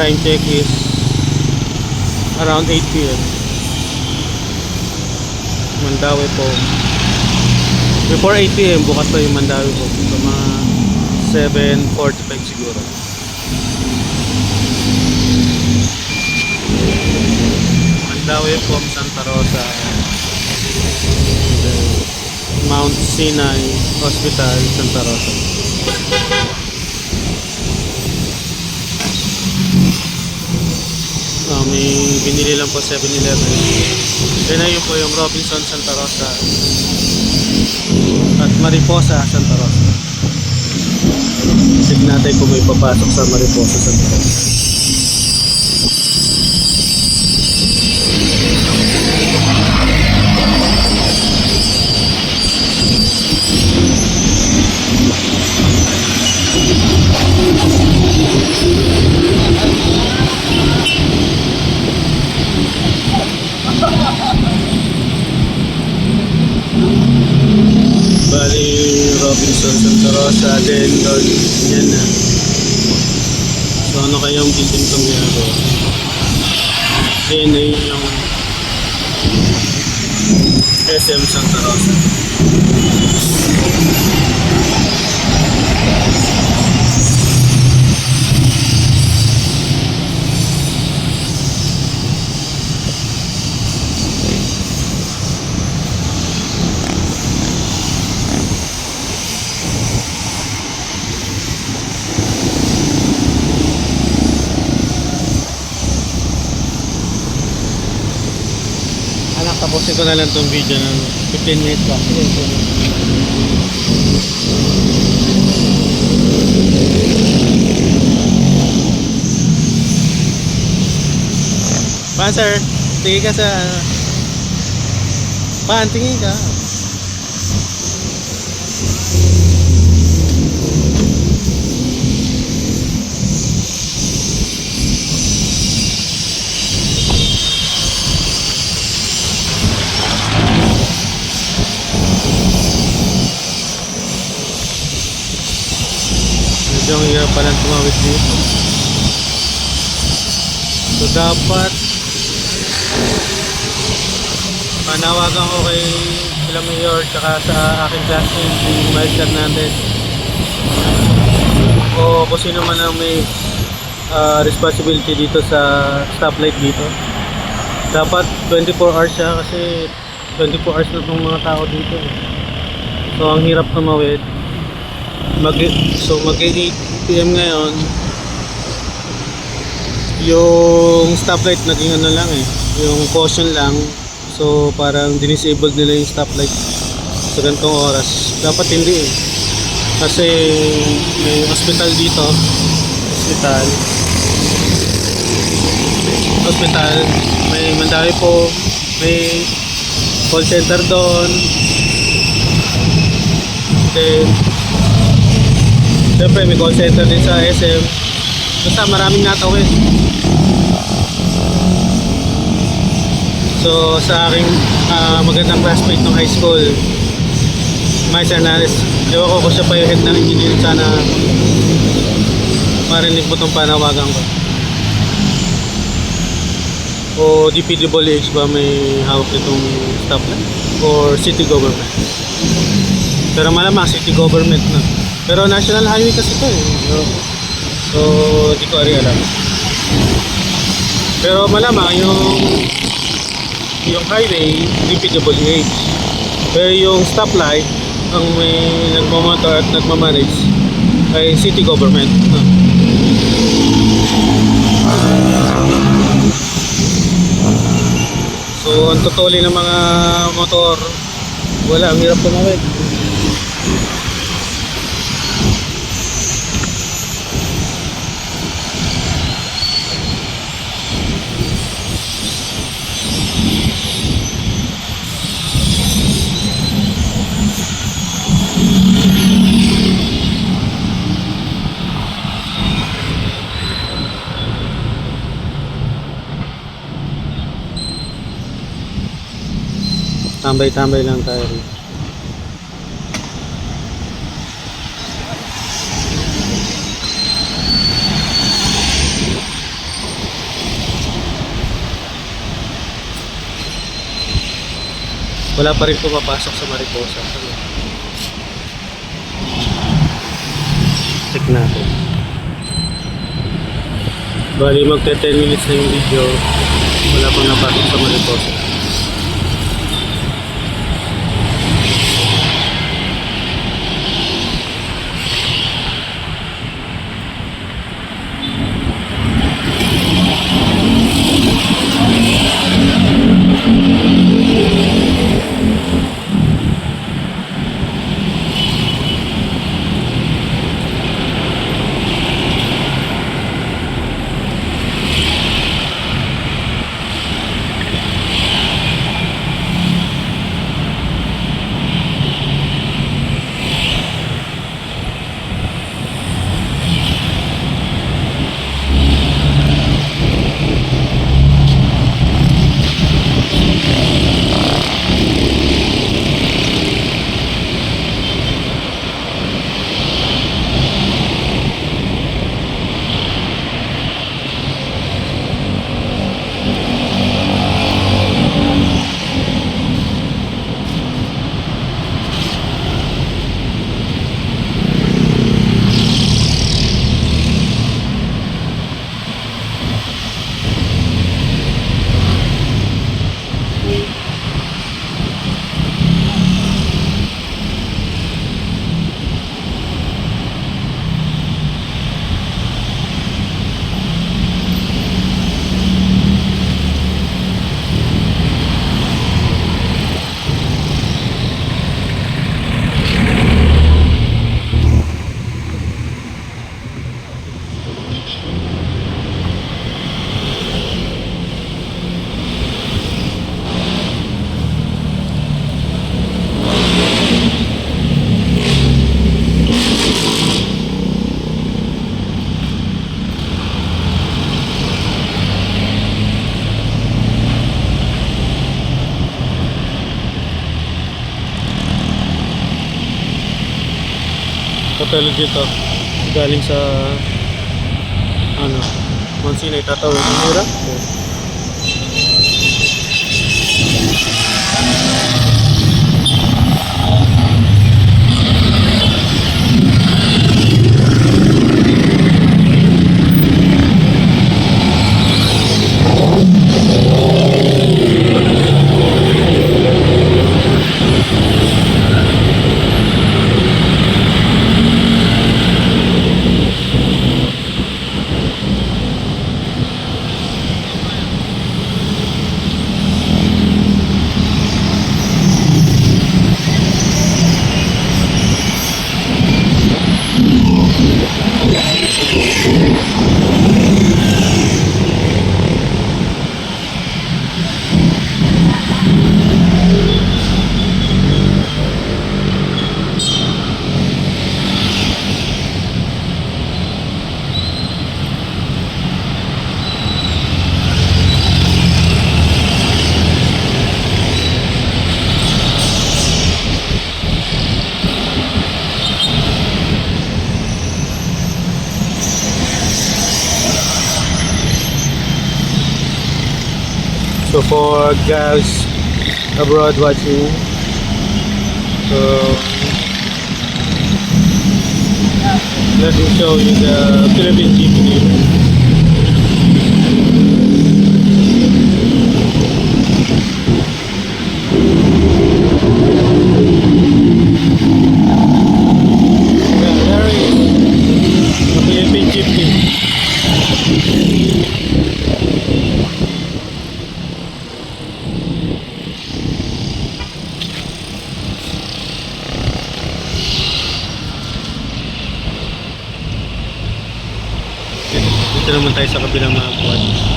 time check is around 8 p.m. Mandawi po. Before 8 p.m. bukas pa yung Mandawi po. So mga 7.45 siguro. Mandawi po Santa Rosa. Mount Sinai Hospital, Santa Rosa. Ah, may binili lang po 7-Eleven. Then ayun po yung Robinson Santa Rosa at Mariposa Santa Rosa. Tignan natin kung may papasok sa Mariposa Santa Rosa. Robinson Santa Rosa, then doon, yan na. So ano kayong building itong ginagawa? Then ayun yung SM Santa Rosa. Tatapusin ko na lang tong video ng 15 minutes sige. Pan, sir. Tingin ka sa... Pan, tingin ka. Medyo ang hirap palang tumawid dito. So dapat panawagan ko kay sila Mayor tsaka sa aking classmate si Miles Hernandez. O kung sino man ang may ah, responsibility dito sa stoplight dito. Dapat 24 hours siya kasi 24 hours na itong mga tao dito. So ang hirap tumawid mag so mag 8 PM ngayon yung stoplight naging ano lang eh yung caution lang. So parang dinisable nila yung stoplight sa ganitong oras. Dapat hindi eh. Kasi may hospital dito. Hospital. Hospital. May mandawi po. May call center doon. Then Siyempre may call center din sa SM. Basta maraming natawid. So sa aking ah, magandang classmate ng high school, Miles Hernandez, ewan ko kung siya pa yung head ng engineer, sana marinig mo itong panawagan ko. O DPWH ba may hawak nitong stoplight? Or city government? Pero malamang city government na. Pero national highway kasi ito eh. So, so di ko rin alam. Pero malamang yung yung highway, DPWH. Pero yung stoplight, ang may nagmamotor at nagmamanage ay city government. Ah. So, ang tutuli ng mga motor, wala, ang hirap tumawid. Tambay-tambay lang tayo rito. Wala pa rin pumapasok sa Mariposa. Check natin. Bali magte 10 minutes na yung video. Wala pang napasok sa Mariposa. Hotel dito. Galing sa ano, Monsignor tatawid ng hirap. For guys abroad watching, so let me show you the Philippine jeepney. Tayo sa kabilang mga kuwan.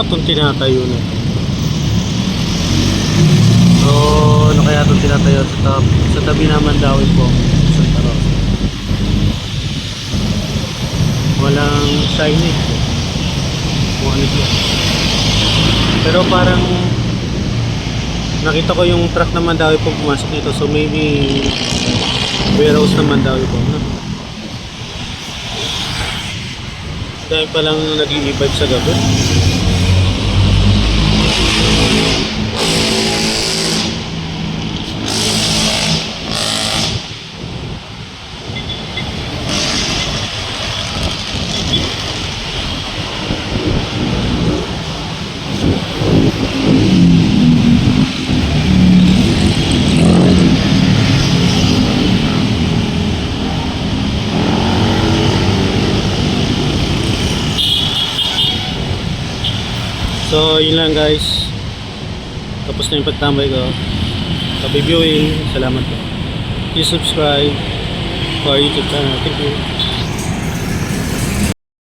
Ano itong tinatayo na? So, ano kaya itong tinatayo sa, tab sa tabi naman daw po sa taro? Walang signage. Kung ano siya. Pero parang nakita ko yung truck naman daw po pumasok dito. So maybe warehouse naman daw po. No? Dahil palang nag-i-vibe sa gabi. Thank you. Yun lang guys. Tapos na yung pagtambay ko. Happy viewing. Salamat po. Please subscribe for our YouTube channel. Thank you.